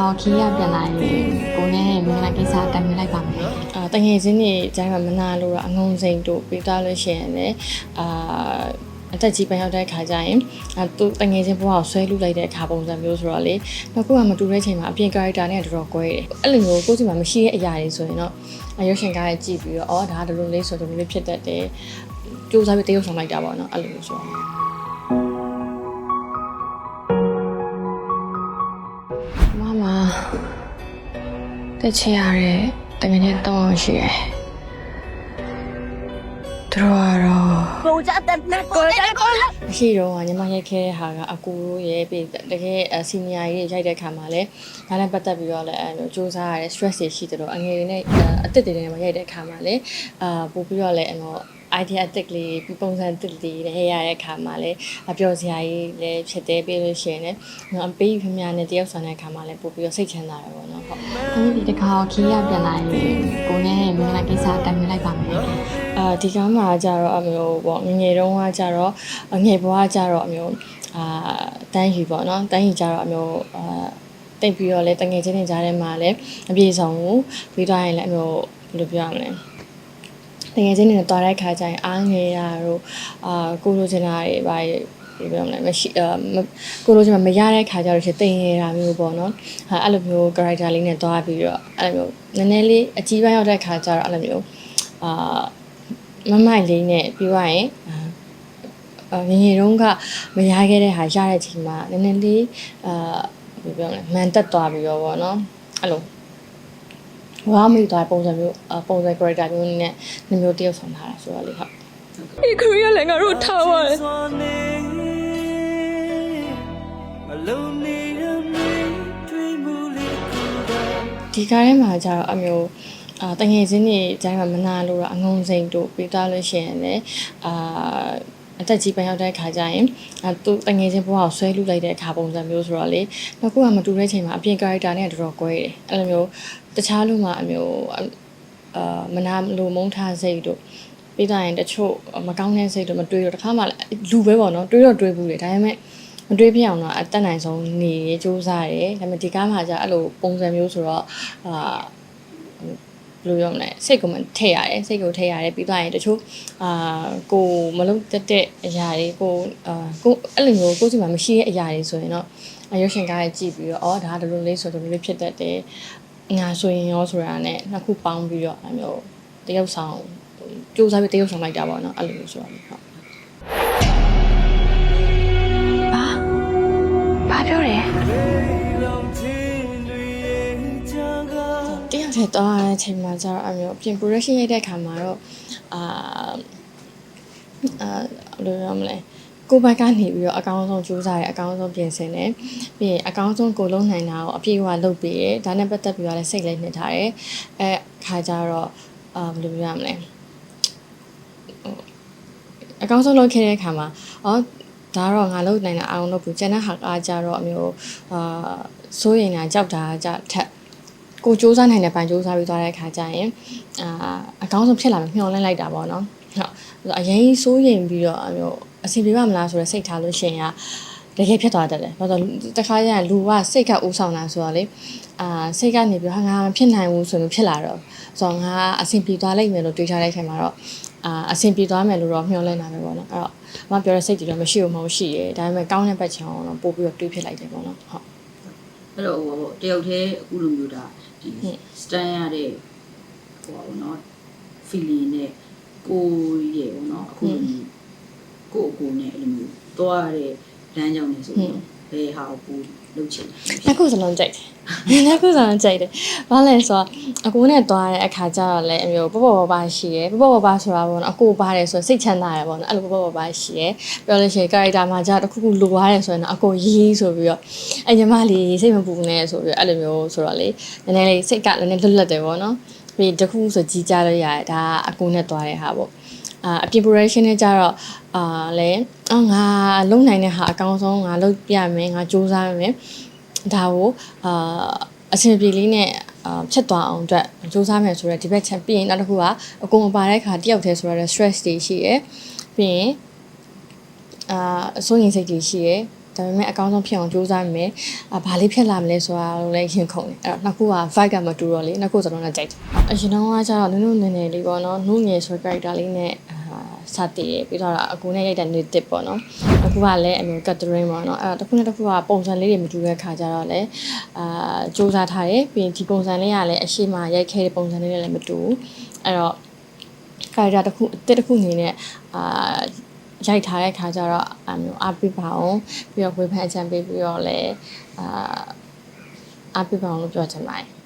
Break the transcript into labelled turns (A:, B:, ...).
A: ခါခီးရပြန်လာရင်ကိုနဲ့မင်္ဂလာကိစ္စတိုင်ပြလိုက်ပါမယ်
B: အာတငယ်ချင်းတွေကျိုင်းမှာမနာလို့တော့အငုံစိန်တို့ပြီးသားလို့ရှိရင်လည်းအာအသက်ကြီးပန်းရောက်တဲ့ခါကျရင်အဲသူတငယ်ချင်းဘဝကိုဆွဲလူလိုက်တဲ့အခါပုံစံမျိုးဆိုတော့လေနောက်ကိုကမတူတဲ့ချိန်မှာအပြင် character နဲ့တော်တော်ကွဲတယ်အဲ့လိုမျိုးကိုယ့်စီမှာမရှိတဲ့အရာတွေဆိုရင်တော့အရုပ်ရှင်ကားရဲ့ကြည့်ပြီးတော့အော်ဒါဒီလိုလေးဆိုဒီလိုလေးဖြစ်တတ်တယ်စူးစမ်းပြီးတရုပ်ဆောင်လိုက်တာပေါ့နော်အဲ့လိုမျိုးဆိုတော့ တက်ချရတဲ့တငယ်ချင်းတောင်းရှိရယ်သူတို့ကတော့
C: ကိုကြတဲ့နဲ့ကိုကြတဲ့ကို
B: မရှိတော့ညီမရိုက်ခဲ့တဲ့ဟာကအကူတို့ရဲ့ပြီးတကယ်စီနီယာကြီးတွေရိုက်တဲ့ခါမှာလည်းဒါနဲ့ပတ်သက်ပြီးတော့လည်းအဲလိုစူးစမ်းရတဲ့ stress တွေရှိတယ်လို့အငယ်တွေနဲ့အသက်တွေနဲ့မရိုက်တဲ့ခါမှာလည်းအာပို့ပြီးတော့လည်းအဲလို idea အသစ်ကလေးပုံစံအသစ်လေးတွေရတဲ့ခါမှာလည်းအပျော်စရာကြီးလည်းဖြစ်တယ်ပြီးလို့ရှိရင်လည်းနော်ပေးခမများနဲ့တယောက်ဆောင်တဲ့ခါမှာလည်းပို့ပြီးတော့စိတ်ချမ်းသာတယ်ပေါ့နော်ဟုတ်။
A: အခုဒီတစ်ခါခီးရပြန်လာရင်ကိုနဲ့မင်္ဂလာကိစ္စတိုင်ပြလိုက်ပါမယ်
B: အာဒီကားမှာကြတော့အမျိုးပေါ့ငယ်ငယ်တုန်းကကြတော့ငယ်ဘွားကြတော့အမျိုးအာတန်းယူပေါ့နော်တန်းယူကြတော့အမျိုးအာတိတ်ပြီးတော့လေတငယ်ချင်းတွေကြားထဲမှာလည်းအပြေဆောင်ကိုပြီးတော့ရင်လည်းအမျိုးဘယ်လိုပြောရမလဲ တငယ်ချင်းတွေနဲ့တွားတဲ့ခါကျရင်အားငယ်ရတော့အာကိုလိုချင်တာတွေပါဘယ်လိုပြောမလဲမရှိအာမကိုလိုချင်မှာမရတဲ့ခါကျတော့ရှင်တင်ရတာမျိုးပေါ့နော်ဟာအဲ့လိုမျိုး character လေးနဲ့တွားပြီးတော့အဲ့လိုမျိုးနည်းနည်းလေးအကြီးပိုင်းရောက်တဲ့ခါကျတော့အဲ့လိုမျိုးအာမမိုက်လေးနဲ့ပြောရရင်အာငယ်ငယ်တုန်းကမရခဲ့တဲ့ဟာရတဲ့ချိန်မှာနည်းနည်းလေးအာဘယ်လိုပြောမလဲမန်တက်သွားပြီးတော့ဗောနော်အဲ့လို ဝါမိသွားပုံစံမျိုးအပုံစံ character မျိုးနဲ့နှမျိုးတယောက်ဆောင်ထားတာဆိုတော့လေဟုတ်
D: ဒီခရီးလည်းငါတို့ထားပါလေ
B: ဒီကားထဲမှာကျတော့အမျိုးအာတငယ်ချင်းတွေကျိုင်းမှာမနာလို့တော့အငုံစိန်တို့ပြီးသားလို့ရှိရင်လည်းအာ အသက်ကြီးပန်းရောက်တဲ့ခါကျရင်အဲသူတငယ်ချင်းဘဝကိုဆွဲလူလိုက်တဲ့အခါပုံစံမျိုးဆိုတော့လေနောက်ကိုကမတူတဲ့ချိန်မှာအပြင် character နဲ့တော်တော်ကွဲတယ်အဲ့လိုမျိုးတခြားလူမှာအမျိုးအာမနာလိုမုန်းထားစိတ်တို့ပြီးသားရင်တချို့မကောင်းတဲ့စိတ်တို့မတွေးတော့တစ်ခါမှလူပဲပေါ့နော်တွေးတော့တွေးဘူးလေဒါပေမဲ့မတွေးပြအောင်တော့အတက်နိုင်ဆုံးနေရစူးစမ်းရတယ်ဒါပေမဲ့ဒီကားမှာကျအဲ့လိုပုံစံမျိုးဆိုတော့အာ ဘယ်လိုပြောမလဲစိတ်ကိုမထည့်ရတယ်စိတ်ကိုထည့်ရတယ်ပြီးသွားရင်တချို့အာကိုမလုံးတက်တဲ့အရာတွေကိုအာကိုအဲ့လိုမျိုးကိုယ်စီမှာမရှိတဲ့အရာတွေဆိုရင်တော့အရုပ်ရှင်ကားရဲ့ကြည့်ပြီးတော့အော်ဒါဒီလိုလေးဆိုဒီလိုလေးဖြစ်တတ်တယ်ငါဆိုရင်ရောဆိုတာနဲ့နှစ်ခုပေါင်းပြီးတော့အဲ့မျိုးတရုပ်ဆောင်စူးစမ်းပြီးတရုပ်ဆောင်လိုက်တာပေါ့နော်အဲ့လိုမျိုးဆိုတော့ဟုတ်။
A: ဘာပြောလဲ
B: တယော က်တည်းတော့တဲ့အချိန်မှာကျတော့အမျိုးပြင် production ရိုက်တဲ့ခါမှာတော့အာအာဘယ်လိုပြောမလဲကိုယ့်ဘက်ကနေပြီးတော့အကောင်းဆုံးကြိုးစားရအကောင်းဆုံးပြင်ဆင်တယ်ပြီးရင်အကောင်းဆုံးကိုလုံးနိုင်တာကိုအပြည့်အဝလုပ်ပေးတယ်ဒါနဲ့ပတ်သက်ပြီးတော့လည်းစိတ်လည်းနှစ်ထားတယ်အဲခါကျတော့အာဘယ်လိုပြောရမလဲအကောင်းဆုံးလုပ်ခဲ့တဲ့ခါမှာအော်ဒါတော့ငါလုပ်နိုင်တာအောင်လုပ်ဘူးကျန်တဲ့ဟာကကြတော့အမျိုးအာစိုးရင်တာကြောက်တာကြထက် ကိုစူးစမ်းနိုင်တဲ့ဘန်စူးစမ်းပြီးသွားတဲ့အခါကျရင်အာအကောင်းဆုံးဖြစ်လာမယ်မျှော်လင့်လိုက်တာပေါ့နော်ဟုတ်အရင်စိုးရင်ပြီးတော့အမျိုးအစီပြေပါမလားဆိုတော့စိတ်ထားလို့ရှိရင်ကတကယ်ဖြစ်သွားတတ်တယ်ဘာလို့လဲတခါကျရင်လူကစိတ်ကဥဆောင်တာဆိုတော့လေအာစိတ်ကနေပြီးဟာငါမဖြစ်နိုင်ဘူးဆိုရင်ဖြစ်လာတော့ဆိုတော့ငါအဆင်ပြေသွားလိမ့်မယ်လို့တွေးထားတဲ့အချိန်မှာတော့အာအဆင်ပြေသွားမယ်လို့တော့မျှော်လင့်တာပဲပေါ့နော်အဲ့တော့မပြောတဲ့စိတ်တွေတော့မရှိဘူးမဟုတ်ရှိရဲဒါပေမဲ့ကောင်းတဲ့ဘက်ချောင်းတော့ပို့ပြီးတော့တွေးဖြစ်လိုက်တယ်ပေါ့နော်ဟုတ်
C: အဲ့တော့ဟိုတယောက်တည်းအခုလိုမျိုးဒါဒီ
B: ဟုတ်
C: stand ရတဲ့ဟိုပါဘောနော် feeling နဲ့ကိုရဲ့ဘောနော်အခုလိုမျိုးကိုအကိုနဲ့အဲ့လိုမျိုးသွားရတဲ့လမ်းကြောင်းနေဆိုတော့ဘယ်ဟာကို လုပ်ချင်လဲ
B: နှစ်ခုစလုံးကြိုက်တယ်နှစ်ခုစလုံးကြိုက်တယ်ဘာလဲဆိုတော့အကိုနဲ့သွားတဲ့အခါကျတော့လည်းအမျိုးပေါ့ပေါ့ပါပါရှိရယ်ပေါ့ပေါ့ပါပါဆိုတာပေါ့နော်အကိုပါတယ်ဆိုစိတ်ချမ်းသာရယ်ပေါ့နော်အဲ့လိုပေါ့ပေါ့ပါပါရှိရယ်ပြောလို့ရှိရင် character မှာじゃတစ်ခုခုလိုရတယ်ဆိုရင်တော့အကိုရေးဆိုပြီးတော့အညီမလေးစိတ်မပူနဲ့ဆိုပြီးတော့အဲ့လိုမျိုးဆိုတော့လေနည်းနည်းလေးစိတ်ကလည်းနည်းလွတ်လပ်တယ်ပေါ့နော်ပြီးတစ်ခုဆိုကြီးကြလို့ရတယ်ဒါအကိုနဲ့သွားတဲ့ဟာပေါ့ အာအပြင် production နဲ့ကြတော့အာလဲအော်ငါလုံနိုင်တဲ့ဟာအကောင်းဆုံးငါလုပ်ပြမယ်ငါစူးစမ်းမယ်ဒါကိုအာအဆင်ပြေလေးနဲ့အာဖြစ်သွားအောင်အတွက်စူးစမ်းမယ်ဆိုတော့ဒီဘက်ချက်ပြီးရင်နောက်တစ်ခုကအကုန်မပါတဲ့ခါတယောက်တည်းဆိုတော့ stress တွေရှိရယ်ပြီးရင်အာအစိုးရင်စိတ်တွေရှိရယ်ဒါဒါပေမဲ့အကောင်းဆုံးဖြစ်အောင်ကြိုးစားမယ်အာဘာလေးဖြစ်လာမလဲဆိုတာလည်းရင်ခုန်တယ်အဲ့တော့နှစ်ခုက vibe ကမတူတော့လေနှစ်ခုစလုံးနဲ့ကြိုက်တယ်အရင်တော့ကကျတော့နုနုနယ်နယ်လေးပေါ့နော်နှုတ်ငယ်ဆို character လေးနဲ့အာ စတည်ရပြီးတော့အကူနဲ့ရိုက်တဲ့ new tip ပေါ့နော်အခုကလည်းအမျိုး catering ပေါ့နော်အဲ့တော့တစ်ခုနဲ့တစ်ခုကပုံစံလေးတွေမတူတဲ့ခါကျတော့လည်းအာစူးစမ်းထားတယ်ပြီးရင်ဒီပုံစံလေးကလည်းအရှိမရိုက်ခဲ့တဲ့ပုံစံလေးနဲ့လည်းမတူဘူးအဲ့တော့ character တစ်ခုအစ်တစ်ခုအနေနဲ့အာရိုက်ထားတဲ့ခါကျတော့အမျိုးအပိပါအောင်ပြီးတော့ဝေဖန်အကြံပေးပြီးတော့လည်းအာအပိပါအောင်လို့ပြောချင်ပါတယ်